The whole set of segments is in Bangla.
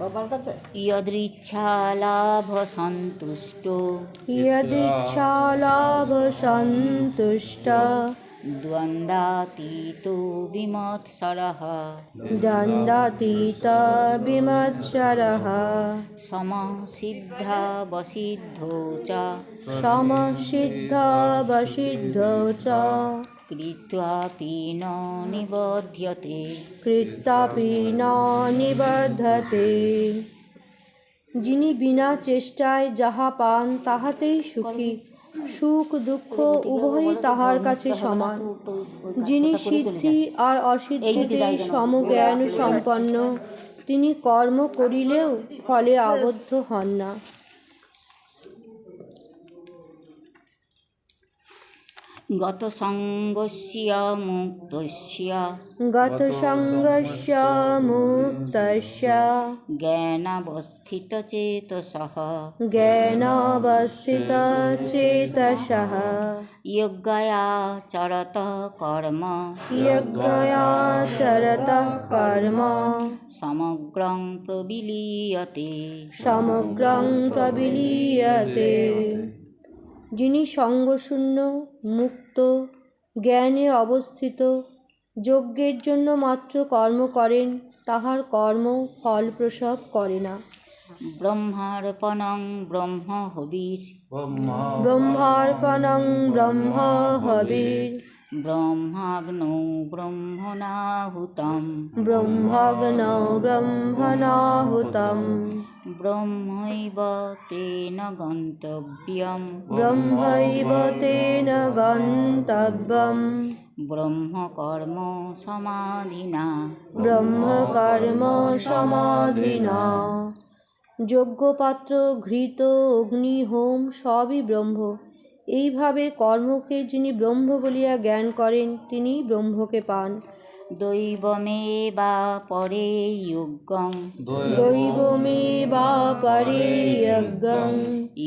বাবার কাছে? ইয়দৃচ্ছালাভ সন্তুষ্ট ইয়দৃচ্ছালাভ সন্তুষ্ট দ্বন্দ্বাতীত বিমৎসরহ দ্বন্দ্বাতীত চ। চ। কৃত্বাপি ন নিবধ্যতে কৃত্যাপি ন নিবদ্ধতে যিনি বিনা চেষ্টায় যাহা পান তাহাতেই সুখী। সুখ দুঃখ উভয়ই তাহার কাছে সমান। যিনি সিদ্ধি আর অসিদ্ধিতে সমজ্ঞান সম্পন্ন, তিনি কর্ম করিলেও ফলে আবদ্ধ হন না। गतसङ्गस्य मुक्तस्य গতসঙ্গস্য মুক্তস্য ज्ञानावस्थितचेतसः জ্ঞানাবস্থিতচেতসः यज्ञयाचरत कर्म यज्ञयाचरतः कर्म समग्रं प्रविलीयते সমগ্রং প্রবিলীয়তে যিনি সঙ্গশূন্য মুক্ত জ্ঞানে অবস্থিত যজ্ঞের জন্য মাত্র কর্ম করেন তাহার কর্ম ফলপ্রসব করে না। ব্রহ্মার্পণং ব্রহ্ম হবির। ব্রহ্মার্পণং ব্রহ্ম হবির। ব্রহ্মাগ্নৌ ব্রহ্মণাহুতম। ব্রহ্মাগ্নৌ ব্রহ্মণাহুতম। ব্রহ্মৈব তেন গন্তব্যম। ব্রহ্মৈব তেন গন্তব্যম। ব্রহ্মকর্ম সমাধিনা। ব্রহ্মকর্ম সমাধিনা। যজ্ঞপাত্র ঘৃত অগ্নি হোম সবই ব্রহ্ম। এইভাবে কর্মকে যিনি ব্রহ্ম বলিয়া জ্ঞান করেন তিনি ব্রহ্মকে পান। দৈবমে বা পরে যোগ্যং দৈবমে বা পরে যজ্ঞং।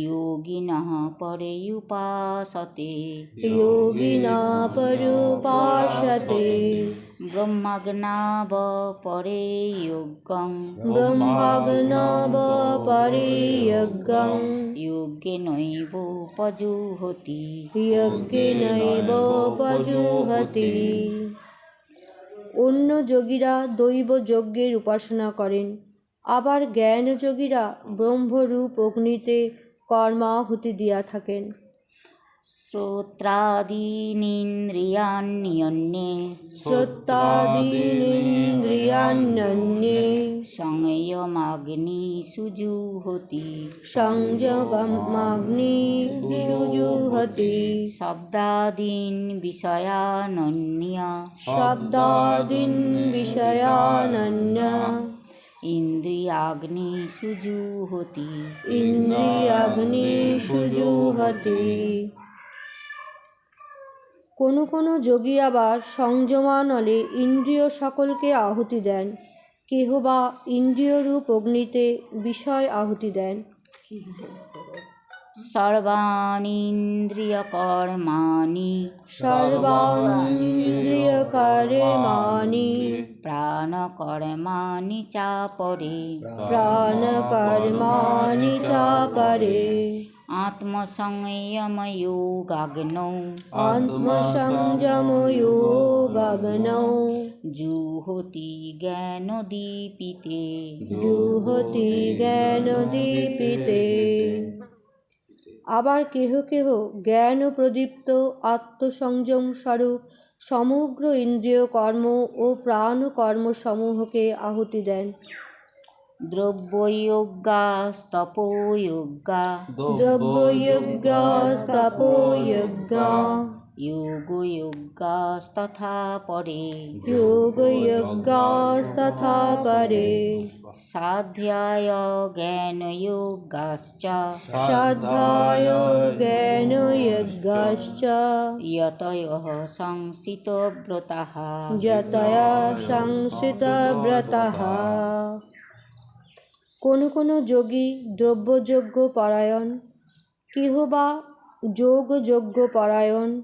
যোগিনঃ পরে উপাসতে যোগিনঃ পরুপাসতে। ব্রহ্মগ্নাব পরে যোগ্যং ব্রহ্মগ্নাব পরে যজ্ঞং। যজ্ঞে নৈব পজুহতি যজ্ঞে নৈব পজুহতি অন্য যোগীরা দৈব যজ্ঞের উপাসনা করেন। আবার জ্ঞানযোগীরা ব্রহ্মরূপ অগ্নিতে কর্মাহুতি দিয়া থাকেন। শ্রোত্রাদীনিন্দ্রিয়ান্যন্যে শ্রোত্রাদীনিন্দ্রিয়ান্যন্যে সংযমাগ্নি সুজুহতি সংযোগমগ্নি সুজুহতি শব্দাদীন বিষয়ানন্যা। শব্দাদীন বিষয়ানন্যা। ইন্দ্রিয়াগ্নি সুজুহতি ইন্দ্রিয়াগ্নি সুজুহতি কোনো কোনো যোগী আবার সংযমানলে ইন্দ্রিয় সকলকে আহুতি দেন। কেহ বা ইন্দ্রিয়রূপ অগ্নিতে বিষয় আহুতি দেন। সর্বাণীন্দ্রিয়কর্মাণি। সর্বাণীন্দ্রিয়কর্মাণি। প্রাণকর্মাণি চাপরে প্রাণকর্মাণি চাপরে आत्मसंयमयोगाग्नौ আত্মসংযময়োগাগ্নৌ जुहोति ज्ञानदीपिते জুহতি জ্ঞান দীপিতে আবার কেহ কেহ জ্ঞান প্রদীপ্ত আত্মসংযম স্বরূপ সমগ্র ইন্দ্রিয় কর্ম ও প্রাণ কর্ম সমূহকে আহুতি দেন द्रव्ययोगास्तपोयोगा द्रव्ययोगास्तपोयोगा योगयोगास्तथा परे योगयोगास्तथा परे साध्याय ज्ञानयोगाश्च साध्याय ज्ञानयोगाश्च यतयः संसितव्रतः यतयः संसितव्रतः কোনো কোনো যোগী দ্রব্যযজ্ঞ পরায়ণ কেহ বা যোগযজ্ঞ পরায়ণ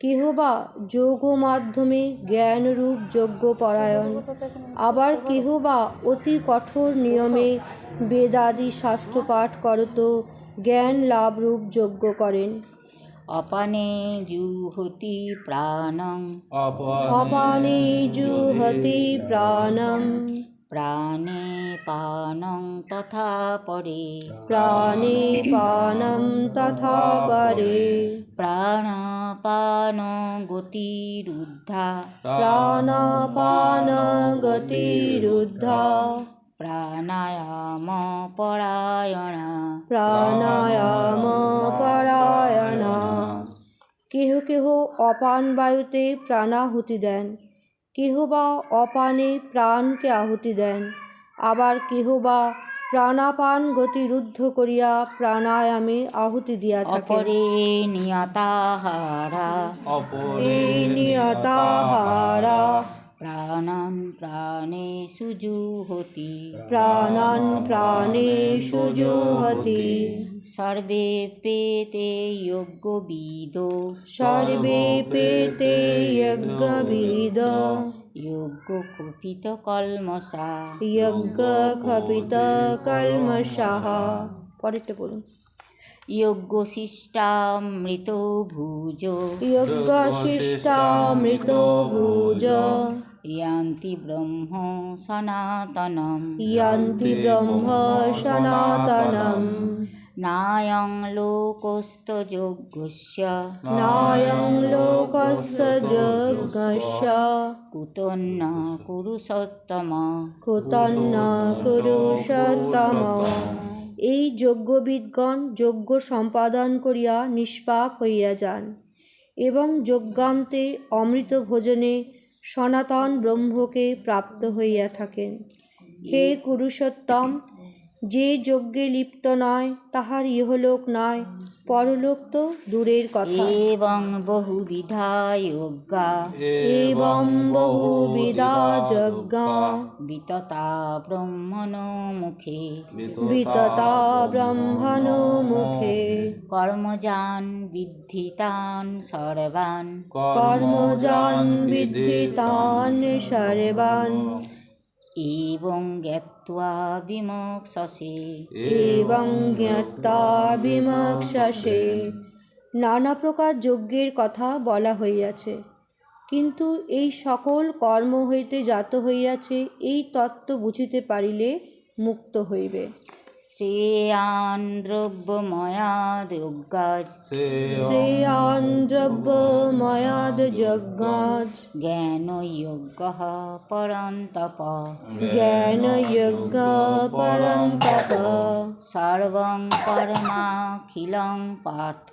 কেহ বা যোগ মাধ্যমে জ্ঞানরূপ যজ্ঞ পরায়ণ আবার কেহ বা অতি কঠোর নিয়মে বেদাদি শাস্ত্র পাঠ করত জ্ঞান লাভরূপ যজ্ঞ করেন। অপানে জুহতি প্রাণং। অপানে জুহতি প্রাণম প্রাণে পানং তথা পরে। প্রাণে পানম তথা পরে। প্রাণাপান গতিরুদ্ধা। প্রাণাপান গতিরুদ্ধা। প্রাণায়াম পরায়ণা। প্রাণায়াম পরায়ণা। কেহ কেহ অপান বায়ুতে প্রাণাহুতি দেন। কেহ বা অপানে প্রাণকে আহুতি দেন। আবার কেহ বা প্রাণাপান গতি রুদ্ধ করিয়া প্রাণায়ামে আহুতি দিয়া থাকে অপরে নিয়তাহারা। নিয়তাহারা। প্রাণান প্রাণে সুজুহতি প্রাণান প্রাণেষু জুহতি। সর্বে পেতে যোগ্যবিদ সর্বে পেতে যজ্ঞবিদ যোগ্য কুপিত কলমসা যজ্ঞ খপিত কলমশাহ পরেরটা বলুন যোগ্য শিষ্টামৃত ভুজ। যজ্ঞ শিষ্টামৃত ভুজ। ইয়ান্তি ব্রহ্ম সনাতনম ইয়ান্তি ব্রহ্ম সনাতনম নায়ং লোকস্ত যজ্ঞস্য নায়ং লোকস্থ যজ্ঞস্য কুতন্ন কুরুষোত্তম কুতন্ন কুরুষোত্তম এই যজ্ঞবিদগণ যজ্ঞ সম্পাদন করিয়া নিষ্পাপ হইয়া যান এবং যজ্ঞান্তে অমৃত ভোজনে সনাতন ব্রহ্মকে প্রাপ্ত হইয়া থাকেন। হে কুরুষোত্তম যে যজ্ঞে লিপ্ত নয় তাহার ইহলোক নয়। পরলোক তো দূরের কথা। এবং বহুবিধা যোগা এবং বহুবিধা যজ্ঞা। বিততা ব্রহ্মণ মুখে। বিততা ব্রহ্মণ মুখে। কর্মজান বিদ্ধিতান সর্বান। কর্মজান বিদ্ধি তান সর্বান। এবং জ্ঞাত্বা বিমোক্ষসে। এবং জ্ঞাতা বিমক্ষসে। নানা প্রকার যজ্ঞের কথা বলা হইয়াছে। কিন্তু এই সকল কর্ম হইতে জাত হইয়াছে, এই তত্ত্ব বুঝিতে পারিলে মুক্ত হইবে। শ্রেয়ান দ্রব্যময়াদ যজ্ঞাজ শ্রেয়ান দ্রব্যময়াদ যজ্ঞাজ জ্ঞানযোগ্য পরন্তপ। জ্ঞান যজ্ঞ পরন্তপ। সর্বং কর্মাখিলং পার্থ।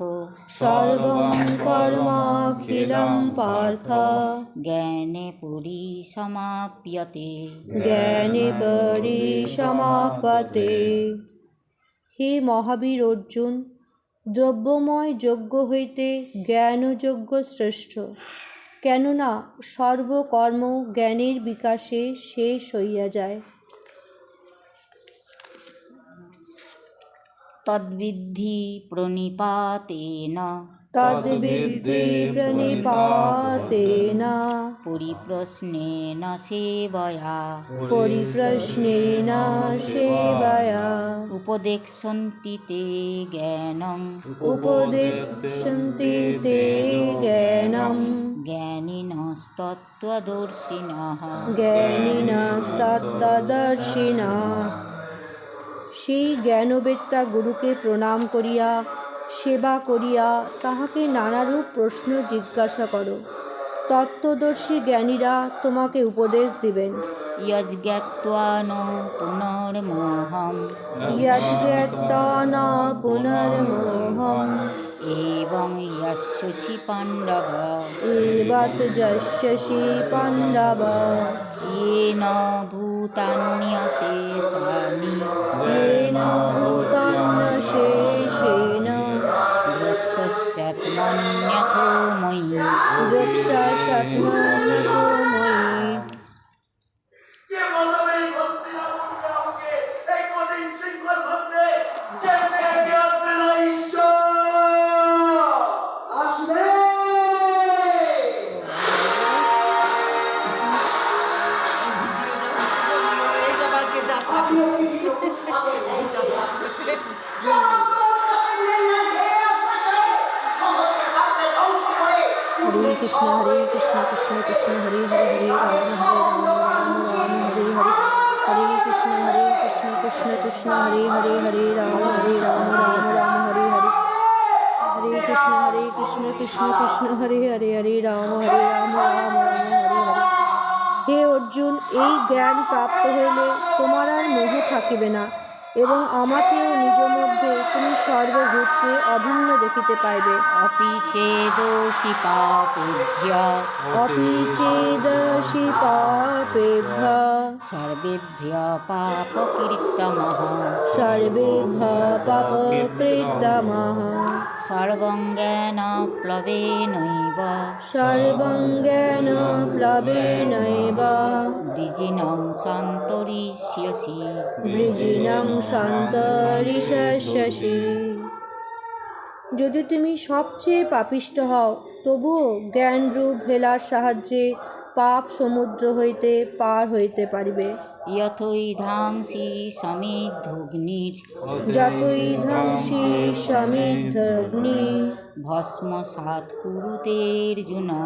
সর্বং কর্মাখিলং পার্থ। জ্ঞানে পরিসমাপ্যতে জ্ঞানে পরিসমাপতে হে মহাবীর অর্জুন, দ্রব্যময় যজ্ঞ হইতে জ্ঞানযজ্ঞ শ্রেষ্ঠ। কেননা সর্বকর্ম জ্ঞানের বিকাশে শেষ হইয়া যায়। তদ্বিদ্ধি প্রণিপাতেন। তদ্বিদ্ধি প্রণিপাতেন পরিপ্রশ্নেন সেবয়া পরিপ্রশ্নেন সেবয়া উপদেক্ষন্তি তে জ্ঞানং উপদিশন্তি তে জ্ঞানম জ্ঞানিনস্তত্ত্বদর্শিনः জ্ঞানিনস্তত্ত্বদর্শিনা সেই জ্ঞানবেত্তা গুরুকে প্রণাম করিয়া সেবা করিয়া তাহাকে নানারূপ প্রশ্ন জিজ্ঞাসা করো তত্ত্বদর্শী জ্ঞানীরা তোমাকে উপদেশ দিবেন यज्ञत्वा न पुनर्मोहम् यज्ञत्ता न पुनर्मोहम् एवं यस्यसि पाण्डव एवत् यस्यसि पाण्डव येन भूतान्यशेषानि येन भूतान्यशेषेण द्रक्ष्यस्यत्मन्यथो मयि रक्षाशत्मन्यतो मयि হরি হরি হরি রাম হরি রাম রাম রাম হরি হরি হে অর্জুন এই জ্ঞান প্রাপ্ত হইলে তোমার আর মোহ থাকিবে না এবং আমাকেও নিজ মধ্যে তুমি সর্বভূতকে অভিন্ন দেখিতে পাইবে। অপি চেদসি পাপেভ্য। অপি চেদসি পাপেভ্য। সর্বেভ্য পাপকৃত্তমঃ সর্বেভ্য পাপকৃত্তমঃ সর্বঙ্গেন প্লবে নৈব সর্বঙ্গেন প্লবে নৈব দ্বিজিনং সন্তরিষ্যসি। দ্বিজিনং সন্তরিষ্যসি। যদি তুমি সবচেয়ে পাপিষ্ট হও তবুও জ্ঞানরূপ ভেলার সাহায্যে পাপ সমুদ্র হইতে পার হইতে পারিবে। যথৈধাংসি সমিদ্ধগ্নির যথৈধাংসি সমিদ্ধগ্নি ভস্ম সাত কুরুতের জুনা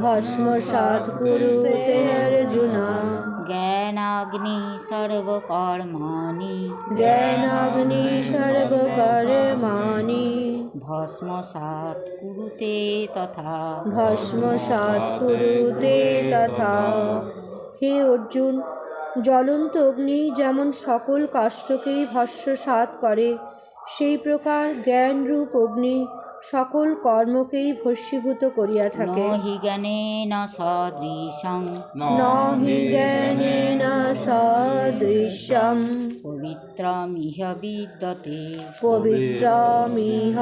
ভস্ম সাত কুরুতের জুনা জ্ঞানাগ্নি সর্বকর্মানি জ্ঞানাগ্নি সর্বকর্মানি ভস্মসাৎ কুরুতে তথা। ভস্মসাৎ কুরুতে তথা। হে অর্জুন, জ্বলন্ত অগ্নি যেমন সকল কষ্টকেই ভস্মসাৎ করে, সেই প্রকার জ্ঞানরূপ অগ্নি সকল কর্মকেই ভস্মীভূত করিয়া থাকে। হিগানে না সদৃশং। নিজ্ঞানে না সদৃশম পবিত্রমিহ বিদ্যতে। পবিত্রমিহ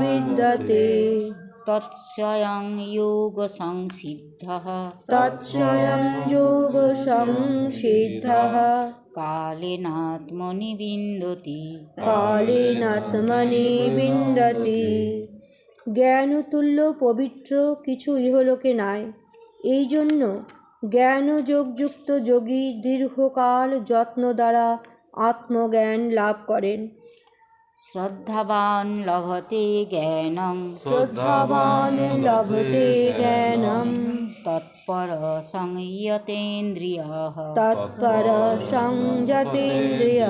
বিদ্যতে। তৎস্বয়ং যোগ সংসিদ্ধ তৎস্বয়ং যোগ সংসিদ্ধ কালেনাত্মনি বিন্দতি কালেনাত্মনি বিন্দতি জ্ঞানতুল্য পবিত্র কিছু ইহলোকে নাই। এই জন্য জ্ঞানযোগযুক্ত যোগী দীর্ঘকাল যত্ন দ্বারা আত্মজ্ঞান লাভ করেন। শ্রদ্ধাবান লভতে জ্ঞানম। শ্রদ্ধাবান লভতে জ্ঞানম। তৎপর সংযতেন্দ্রিয়। তৎপর সংযতেন্দ্রিয়।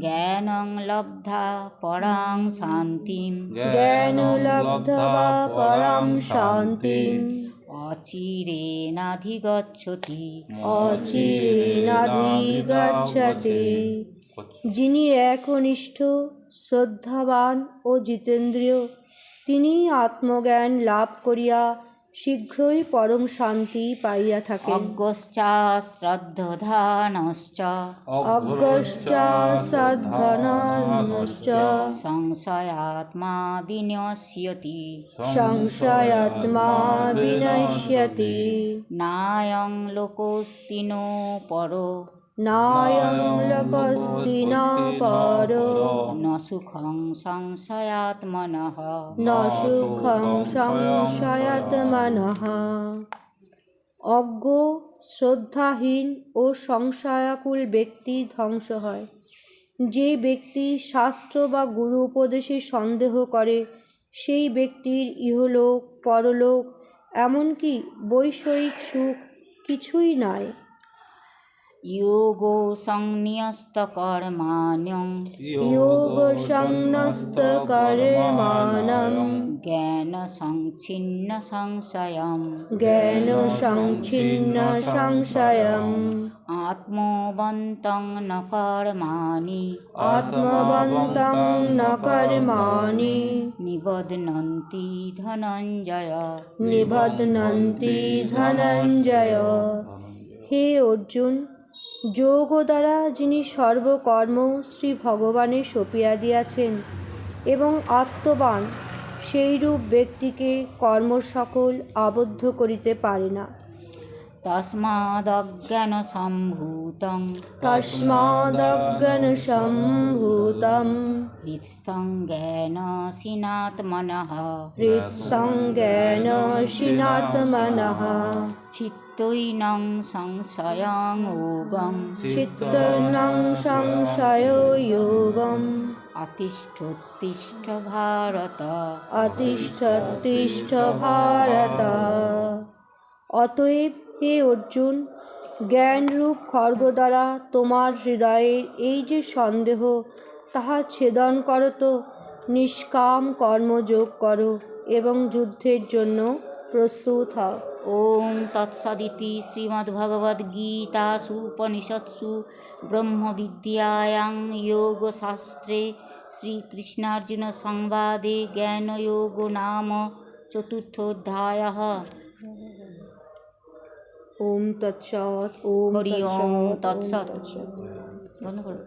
জ্ঞানং লব্ধা পরাং শান্তিম। জ্ঞানলব্ধা পরাং শান্তিম। অচিরে নাধিগচ্ছতি যিনি একনিষ্ঠ শ্রদ্ধাবান ও জিতেন্দ্রিয় তিনি আত্মজ্ঞান লাভ করিয়া শীঘ্রই পরম শান্তি পাইয়া থাকেন। অজ্ঞশ্চা শ্রদ্ধধানশ্চ সংশয়াত্মা বিনশ্যতি। সংশয়াত্মা বিনশ্যতি। নায়ং লোকস্তিনো পর। নায়ং ন পর ন সুখং সংশয়াত্মনঃ ন সুখং অজ্ঞ শ্রদ্ধাহীন ও সংশয়াকুল ব্যক্তি ধ্বংস হয়। যে ব্যক্তি শাস্ত্র বা গুরু উপদেশে সন্দেহ করে সেই ব্যক্তির ইহলোক পরলোক এমনকি বৈষয়িক সুখ কিছুই নয় योगो संन्यस्तकर्माण्यं যোগ সংনস্ত কর্মাণম ज्ञानसङ्छिन्नसंशयम् জ্ঞান সংচ্ছিন্ন সংশয়ম आत्मवन्तं न कर्माणि আত্মবন্তং ন কর্মাণি निबध्नन्ति ধনঞ্জয় নিবধ্নন্তি ধনঞ্জয় হে অর্জুন যোগ দ্বারা যিনি সর্বকর্ম শ্রী ভগবানে সঁপিয়া দিয়াছেন এবং আত্মবান সেইরূপ ব্যক্তিকে কর্ম সকল আবদ্ধ করিতে পারে না। তস্মাদজ্ঞান সম্ভূত তস্মাদজ্ঞান সম্ভূত হৃৎসং জ্ঞানসিনাত্মনঃ হৃৎসং জ্ঞানসিনাত্মনঃ চিত্ত চিত্তৈনং সংশয়ং ওগং চিত্তনং সংশয় যোগম অতিষ্ঠোত্তিষ্ঠ ভারত অতিষ্ঠতিষ্ঠ ভারত অতএব হে অর্জুন জ্ঞানরূপ খর্গ দ্বারা তোমার হৃদয়ের এই যে সন্দেহ তাহা ছেদন করো তো নিষ্কাম কর্মযোগ করো এবং যুদ্ধের জন্য প্রস্তুত হও। ওম তৎসদিতি শ্রীমদ্ভগবদ্গীতাসু উপনিষৎসু ব্রহ্মবিদ্যায়াং যোগশাস্ত্রে শ্রীকৃষ্ণার্জুন সংবাদে জ্ঞানযোগ নাম চতুর্থোধ্যায়ः। ওম তৎসৎ ওম হরি ওম তৎসৎ তৎসৎ। বন্ধ করো।